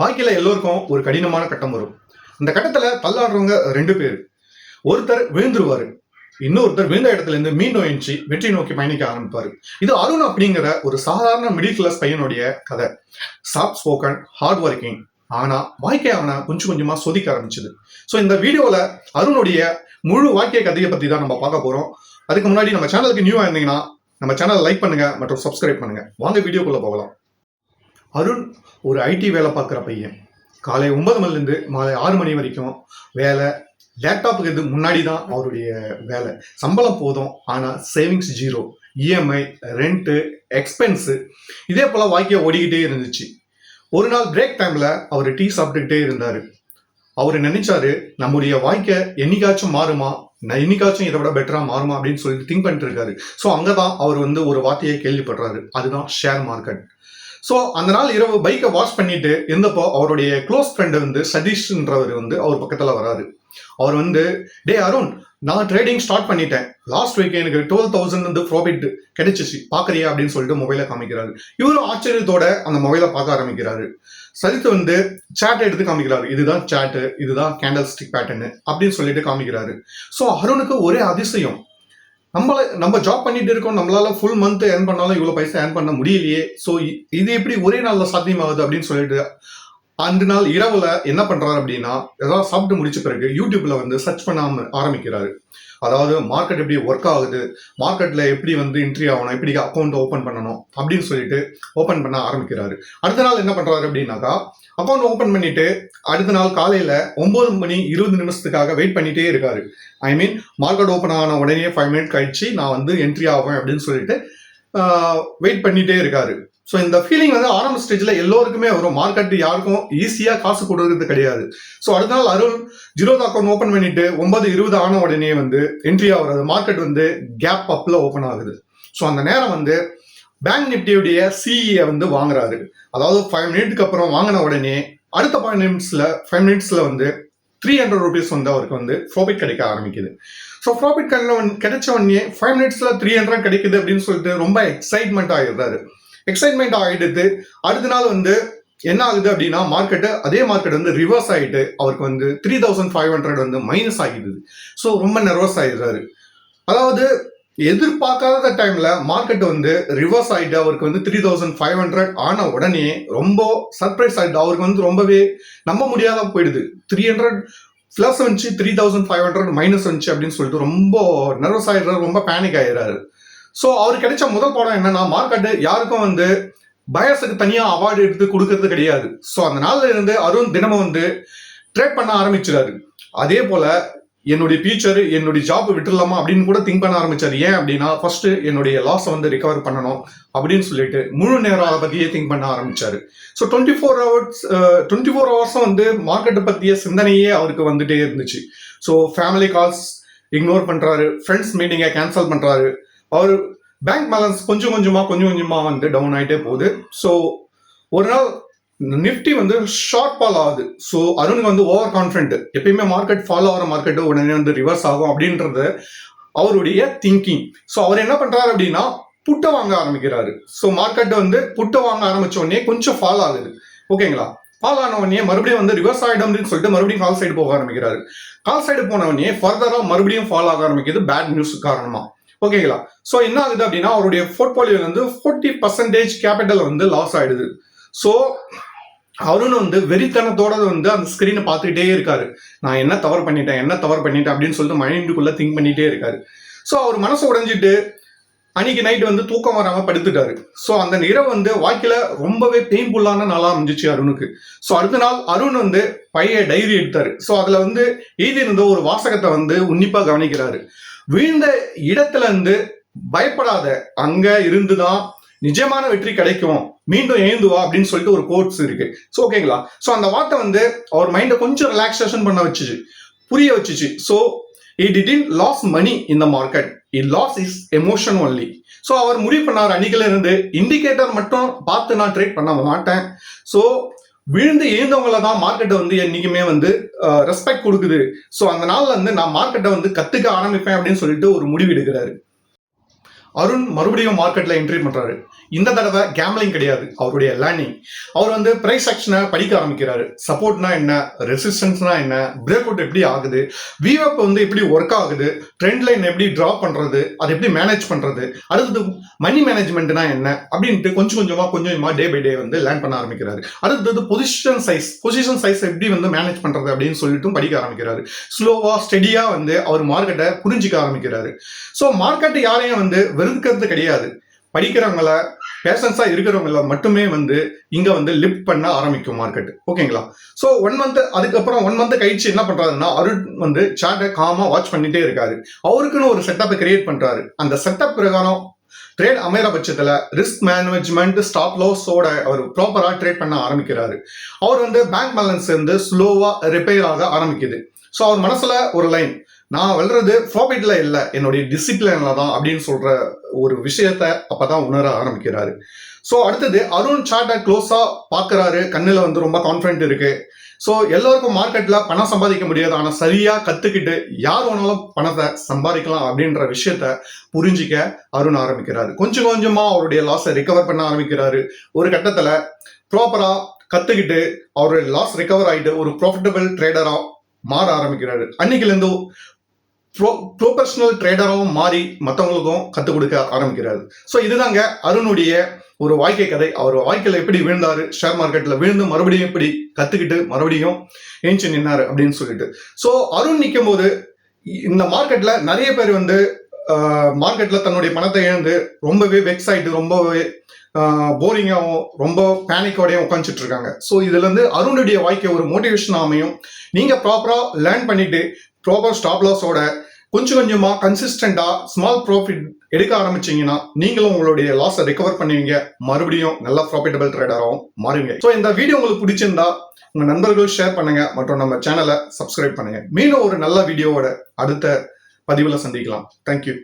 வாழ்க்கையில் எல்லோருக்கும் ஒரு கடினமான கட்டம் வரும். இந்த கட்டத்தில் தள்ளாடுறவங்க ரெண்டு பேர். ஒருத்தர் விழுந்துருவார். இன்னொருத்தர் விழுந்த இடத்துல இருந்து மீண்டும் எழுந்துச்சு வெற்றி நோக்கி பயணிக்க ஆரம்பிப்பாரு. இது அருண் அப்படிங்கிற ஒரு சாதாரண மிடில் கிளாஸ் பையனுடைய கதை. சாஃப்ட் ஸ்போக்கன் ஹார்ட் ஒர்க்கிங் ஆனால் வாழ்க்கை அவனை கொஞ்சம் கொஞ்சமாக சொதிக்க ஆரம்பிச்சது. ஸோ இந்த வீடியோவில் அருணுடைய முழு வாழ்க்கை கதையை பற்றி தான் நம்ம பார்க்க போகிறோம் அதுக்கு முன்னாடி நம்ம சேனலுக்கு நியூவாக இருந்தீங்கன்னா நம்ம சேனலை லைக் பண்ணுங்கள் மற்றும் சப்ஸ்கிரைப் பண்ணுங்க. வாங்க வீடியோக்குள்ளே போகலாம். அருண் ஒரு ஐடி வேலை பார்க்குற பையன். காலை ஒன்பது மணிலேருந்து மாலை ஆறு மணி வரைக்கும் வேலை. லேப்டாப்புக்கு இது முன்னாடி தான் அவருடைய வேலை. சம்பளம் போதும் ஆனால் savings zero EMI rent expense இதே போல் வாழ்க்கையை ஓடிக்கிட்டே இருந்துச்சு. ஒரு நாள் பிரேக் டைமில் அவர் டீ சாப்பிட்டுக்கிட்டே இருந்தார். அவர் நினைச்சாரு நம்முடைய வாழ்க்கை என்னைக்காச்சும் மாறுமா? நான் என்னைக்காச்சும் இதை விட பெட்டராக மாறுமா? அப்படின்னு சொல்லிட்டு திங்க் பண்ணிட்டு இருக்காரு. ஸோ அங்கே தான் அவர் வந்து ஒரு வார்த்தையை கேள்விப்படுறாரு. அதுதான் ஷேர் மார்க்கெட் ஸோ அந்த நாள் இரவு பைக்கை வாஷ் பண்ணிட்டு இருந்தப்போ அவருடைய க்ளோஸ் ஃப்ரெண்டு வந்து சதீஷ்ன்றவர் வந்து அவர் பக்கத்தில் வராரு. அவர் வந்து டே அருண் நான் ட்ரேடிங் ஸ்டார்ட் பண்ணிட்டேன். லாஸ்ட் வீக் எனக்கு டுவெல் தௌசண்ட் வந்து ப்ராஃபிட் கிடைச்சிச்சு. பார்க்குறியா அப்படின்னு சொல்லிட்டு மொபைலை காமிக்கிறாரு. இவரும் ஆச்சரியத்தோட அந்த மொபைலை பார்க்க ஆரம்பிக்கிறாரு. சரித்து வந்து சேட் எடுத்து காமிக்கிறாரு. இதுதான் சேட்டு இதுதான் கேண்டல் ஸ்டிக் பேட்டர்னு அப்படின்னு சொல்லிட்டு காமிக்கிறாரு. ஸோ அருணுக்கு ஒரே அதிசயம். நம்மள நம்ம ஜாப் பண்ணிட்டு இருக்கோம் நம்மளால ஃபுல் மந்த் ஏர்ன் பண்ணாலும் இவ்வளோ பைசா ஏர்ன் பண்ண முடியலையே. ஸோ இது எப்படி ஒரே நாளில் சாத்தியமாகுது அப்படின்னு சொல்லிட்டு அந்த நாள் இரவுல என்ன பண்றாரு அப்படின்னா ஏதாவது சாப்பிட்டு முடிச்ச பிறகு யூடியூப்ல வந்து சர்ச் பண்ணாம ஆரம்பிக்கிறாரு. அதாவது மார்க்கெட் எப்படி ஒர்க் ஆகுது மார்க்கெட்ல எப்படி வந்து என்ட்ரி ஆகணும் எப்படி அக்கௌண்ட் ஓப்பன் பண்ணணும் அப்படின்னு சொல்லிட்டு ஓப்பன் பண்ண ஆரம்பிக்கிறாரு. அடுத்த நாள் என்ன பண்றாரு அப்படின்னாக்கா அக்கௌண்ட் ஓப்பன் பண்ணிட்டு அடுத்த நாள் காலையில ஒன்பது மணி இருபது நிமிஷத்துக்காக வெயிட் பண்ணிட்டே இருக்காரு. ஐ மீன் மார்க்கெட் ஓப்பன் ஆன உடனே ஃபைவ் மினிட் கழிச்சு நான் வந்து என்ட்ரி ஆவேன் அப்படின்னு சொல்லிட்டு வெயிட் பண்ணிட்டே இருக்காரு. ஸோ இந்த ஃபீலிங் வந்து ஆரம்ப ஸ்டேஜில் எல்லோருக்குமே வரும். மார்க்கெட் யாருக்கும் ஈஸியாக காசு கொடுக்கறது கிடையாது. ஸோ அடுத்த நாள் அருண் ஜீரோத் அக்கௌண்ட் ஓப்பன் பண்ணிட்டு ஒன்பது இருபது ஆன உடனே வந்து என்ட்ரி ஆகுறது மார்க்கெட் வந்து கேப் அப்பில் ஓப்பன் ஆகுது. ஸோ அந்த நேரம் வந்து பேங்க் நிப்டியுடைய சிஇயை வந்து வாங்குறாரு. அதாவது ஃபைவ் மினிட்க்கு அப்புறம் வாங்கின உடனே அடுத்த ஃபைவ் மினிட்ஸில் ஃபைவ் மினிட்ஸில் வந்து த்ரீ ஹண்ட்ரட் ருபீஸ் வந்து அவருக்கு வந்து ப்ராஃபிட் கிடைக்க ஆரம்பிக்குது. ஸோ ப்ராஃபிட் கிடைச்ச உடனே ஃபைவ் மினிட்ஸில் த்ரீ ஹண்ட்ரட் கிடைக்குது அப்படின்னு சொல்லிட்டு ரொம்ப எக்ஸைட்மெண்ட் ஆகிடுறாரு எக்ஸைட்மெண்ட் ஆகிடுது அடுத்த நாள் வந்து என்ன ஆகுது அப்படின்னா மார்க்கெட்டு அதே மார்க்கெட் வந்து ரிவர்ஸ் ஆகிட்டு அவருக்கு வந்து த்ரீ தௌசண்ட் ஃபைவ் ஹண்ட்ரட் வந்து மைனஸ் ஆகிடுது. ஸோ ரொம்ப நர்வஸ் ஆகிடுறாரு அதாவது எதிர்பார்க்காத டைம்ல மார்க்கெட் வந்து ரிவர்ஸ் ஆகிட்டு அவருக்கு வந்து த்ரீ தௌசண்ட் ஃபைவ் ஹண்ட்ரட் ஆன உடனே ரொம்ப சர்ப்ரைஸ் ஆகிட்டு அவருக்கு வந்து ரொம்பவே நம்ப முடியாத போயிடுது. த்ரீ ஹண்ட்ரட் ப்ளஸ் வந்துச்சு three thousand five hundred minus வந்துச்சு அப்படின்னு சொல்லிட்டு ரொம்ப நர்வஸ் ஆகிடுறாரு ரொம்ப பேனிக் ஆகிடுறாரு ஸோ அவர் கிடைச்ச முதல் படம் என்னன்னா மார்க்கெட்டு யாருக்கும் வந்து பயஸுக்கு தனியாக அவார்டு எடுத்து கொடுக்கறது கிடையாது. ஸோ அந்த நாளில் இருந்து அருண் தினமும் வந்து ட்ரேட் பண்ண ஆரம்பிச்சிடாரு. அதே போல என்னுடைய ஃபியூச்சர் என்னுடைய ஜாப் விட்டுடலாமா அப்படின்னு கூட திங்க் பண்ண ஆரம்பிச்சார். ஏன் அப்படின்னா ஃபர்ஸ்ட் என்னுடைய லாஸை வந்து ரிகவர் பண்ணணும் அப்படின்னு சொல்லிட்டு முழு நேரம் அதை பற்றியே திங்க் பண்ண ஆரம்பிச்சார். So twenty four hours twenty four ஹவர்ஸும் வந்து மார்க்கெட்டை பற்றிய சிந்தனையே அவருக்கு வந்துட்டே இருந்துச்சு. ஸோ ஃபேமிலி கால்ஸ் இக்னோர் பண்ணுறாரு ஃப்ரெண்ட்ஸ் மீட்டிங்கை கேன்சல் பண்ணுறாரு அவர் பேங்க் பேலன்ஸ் கொஞ்சம் கொஞ்சமா கொஞ்சம் கொஞ்சமா வந்து டவுன் ஆயிட்டே போகுது. ஸோ ஒரு நாள் நிஃப்டி வந்து ஷார்ட் ஃபால் ஆகுது. ஸோ அருணுக்கு வந்து ஓவர் கான்ஃபிடென்ட் எப்பயுமே மார்க்கெட் ஃபாலோ ஆகிற மார்க்கெட்டு உடனே வந்து ரிவர்ஸ் ஆகும் அப்படின்றது அவருடைய திங்கிங் ஸோ அவர் என்ன பண்ணுறாரு அப்படின்னா புட்டை வாங்க ஆரம்பிக்கிறாரு. ஸோ மார்க்கெட் வந்து புட்டை வாங்க ஆரம்பிச்ச உடனே கொஞ்சம் ஃபால் ஆகுது. ஓகேங்களா ஃபால் ஆன உடனே மறுபடியும் வந்து ரிவர்ஸ் ஆகிடும் அப்படின்னு சொல்லிட்டு மறுபடியும் கால் சைடு போக ஆரம்பிக்கிறாரு. கால் சைடு போன உடனே ஃபர்தராக மறுபடியும் ஃபால் ஆக ஆரம்பிக்குது பேட் நியூஸ் காரணமாக ஓகேங்களா? ஸோ என்ன ஆகுது அப்படின்னா அவருடைய போர்ட்போலியோ வந்து ஃபோர்ட்டி பர்சன்டேஜ் கேபிட்டல் வந்து லாஸ் ஆயிடுது. ஸோ அருண் வந்து வெறித்தனத்தோட வந்து அந்த ஸ்கிரீனை பார்த்துக்கிட்டே இருக்காரு. நான் என்ன தவறு பண்ணிட்டேன் என்ன தவறு பண்ணிட்டேன் அப்படின்னு சொல்லிட்டு மைண்டுக்குள்ள திங்க் பண்ணிட்டே இருக்காரு. ஸோ அவர் மனசு உடைஞ்சிட்டு அன்னைக்கு நைட் வந்து தூக்கம் வராம படுத்துட்டாரு. ஸோ அந்த நிறை வந்து வாழ்க்கையில ரொம்பவே பெயின்ஃபுல்லான நாளாக அமைஞ்சிச்சு அருணுக்கு. ஸோ அடுத்த நாள் அருண் வந்து பைய டைரி எடுத்தாரு. ஸோ அதுல வந்து எழுதியிருந்த ஒரு வாசகத்தை வந்து உன்னிப்பாக கவனிக்கிறாரு. வீழ்ந்த இடத்துல இருந்து பயப்படாத அங்க இருந்துதான் நிஜமான வெற்றி கிடைக்கும். மீண்டும் எழுந்துவா அப்படின்னு சொல்லிட்டு ஒரு கோட்ஸ் இருக்கு. ஸோ ஓகேங்களா ஸோ அந்த வார்த்தை வந்து அவர் மைண்டை கொஞ்சம் ரிலாக்ஸேஷன் பண்ண வச்சுச்சு. புரிய வச்சுச்சு. So E in loss money in the market it loss is emotion only so அவர் முடிவு பண்ணார். அணிகள் இருந்து இண்டிகேட்டர் மட்டும் பார்த்து நான் ட்ரேட் பண்ண மாட்டேன். ஸோ விழுந்து எழுந்தவங்கள தான் மார்க்கெட்டை வந்து என்றைக்குமே வந்து ரெஸ்பெக்ட் கொடுக்குது. ஸோ அந்த நாளில் வந்து நான் மார்க்கெட்டை வந்து கத்துக்க ஆரம்பிப்பேன் அப்படின்னு சொல்லிட்டு ஒரு முடிவு எடுக்கிறாரு. அருண் மறுபடியும் மார்க்கெட்ல என்ட்ரி பண்றாரு. இந்த தடவை கேம்லிங் கிடையாது. அவருடைய லேர்னிங் அவர் வந்து பிரைஸ் ஆக்ஷனை படிக்க ஆரம்பிக்கிறாரு. சப்போர்ட்னா என்ன? ரெசிஸ்டன்ஸ்னா என்ன? பிரேக் அவுட் எப்படி ஆகுது? விவப் வந்து எப்படி ஒர்க் ஆகுது? ட்ரெண்ட் லைன் எப்படி டிரா பண்றது? அதை எப்படி மேனேஜ் பண்றது? அடுத்தது மணி மேனேஜ்மெண்ட்னா என்ன? அப்படின்ட்டு கொஞ்சம் கொஞ்சமா கொஞ்சம் கொஞ்சமா டே பை டே வந்து லேர்ன் பண்ண ஆரம்பிக்கிறாரு. அடுத்தது பொசிஷன் சைஸ் பொசிஷன் சைஸ் எப்படி வந்து மேனேஜ் பண்றது அப்படின்னு சொல்லிட்டு படிக்க ஆரம்பிக்கிறாரு. ஸ்லோவா ஸ்டெடியா வந்து அவர் மார்க்கெட்டை புரிஞ்சிக்க ஆரம்பிக்கிறாரு. ஸோ மார்க்கெட் யாரையும் வந்து இருக்கிறது கிடையாது. படிக்கிறவங்கள பேஷன்ஸாக இருக்கிறவங்கள மட்டுமே வந்து இங்க வந்து லிஃப்ட் பண்ண ஆரம்பிக்கும் மார்க்கெட் ஓகேங்களா? ஸோ ஒன் மந்த் அதுக்கப்புறம் ஒன் மந்த் கழிச்சு என்ன பண்றாருன்னா அருண் வந்து சார்ட்டை காமா வாட்ச் பண்ணிட்டே இருக்காரு. அவருக்குன்னு ஒரு செட்டப்பை கிரியேட் பண்றாரு. அந்த செட்டப் பிரகாரம் ட்ரேட் அமைகிற பட்சத்துல ரிஸ்க் மேனேஜ்மெண்ட் ஸ்டாப் லாஸோட அவர் ப்ராப்பராக ட்ரேட் பண்ண ஆரம்பிக்கிறாரு. அவர் வந்து பேங்க் பேலன்ஸ் வந்து ஸ்லோவாக ரிப்பேர் ஆக ஆரம்பிக்குது. ஸோ அவர் மனசுல ஒரு லைன் நான் வளர்றது ப்ராஃபிட்ல இல்லை. என்னுடைய டிசிப்ளின்ல தான் அப்படின்னு சொல்ற ஒரு விஷயத்த அப்பதான் உணர ஆரம்பிக்கிறாரு. ஸோ அடுத்தது அருண் சார்ட்டை க்ளோஸா பார்க்கறாரு கண்ணுல வந்து ரொம்ப கான்ஃபிடென்ட் இருக்கு. ஸோ எல்லாருக்கும் மார்க்கெட்ல பணம் சம்பாதிக்க முடியாது. ஆனால் சரியா கத்துக்கிட்டு யார் வேணாலும் பணத்தை சம்பாதிக்கலாம் அப்படின்ற விஷயத்த புரிஞ்சிக்க அருண் ஆரம்பிக்கிறாரு. கொஞ்சம் கொஞ்சமா அவருடைய லாஸை ரிகவர் பண்ண ஆரம்பிக்கிறாரு. ஒரு கட்டத்துல ப்ராப்பரா கத்துக்கிட்டு அவருடைய லாஸ் ரிகவர் ஆயிட்டு ஒரு ப்ராஃபிட்டபிள் ட்ரேடரா மாற ஆரம்பிக்கிறாரு. அன்னைக்குலேருந்து ப்ரோ ப்ரொஃபஷனல் ட்ரேடராகவும் மாறி மற்றவங்களுக்கும் கற்றுக் கொடுக்க ஆரம்பிக்கிறாரு. ஸோ இதுதாங்க அருணுடைய ஒரு வாழ்க்கை கதை. அவர் வாழ்க்கையில் எப்படி விழுந்தாரு? ஷேர் மார்க்கெட்டில் விழுந்து மறுபடியும் எப்படி கற்றுக்கிட்டு மறுபடியும் ஏஞ்சி நின்னாரு அப்படின்னு சொல்லிட்டு. ஸோ அருண் நிற்கும் போது இந்த மார்க்கெட்டில் நிறைய பேர் வந்து மார்க்கெட்டில் தன்னுடைய பணத்தை இழந்து ரொம்பவே வெக்ஸாயிட்டு ரொம்பவே போரிங்காகவும் ரொம்ப பேனிக்கோடையும் உட்காந்துட்டு இருக்காங்க. ஸோ இதுலேருந்து அருணுடைய வாழ்க்கை ஒரு மோட்டிவேஷன் அமையும். நீங்கள் ப்ராப்பராக லேர்ன் பண்ணிட்டு ப்ராப்பர் ஸ்டாப் லாஸோட கொஞ்சம் கொஞ்சமா கன்சிஸ்டண்டா ஸ்மால் ப்ராஃபிட் எடுக்க ஆரம்பிச்சீங்கன்னா நீங்களும் உங்களுடைய லாஸை ரெக்கவர் பண்ணுவீங்க. மறுபடியும் நல்ல ப்ராஃபிட்டபிள் ட்ரேடராகவும் மாறுவீங்க. ஸோ இந்த வீடியோ உங்களுக்கு பிடிச்சிருந்தா உங்க நண்பர்கள் ஷேர் பண்ணுங்க. மற்றும் நம்ம சேனலை சப்ஸ்கிரைப் பண்ணுங்க. மீண்டும் ஒரு நல்ல வீடியோவோட அடுத்த பதிவில் சந்திக்கலாம். தேங்க்யூ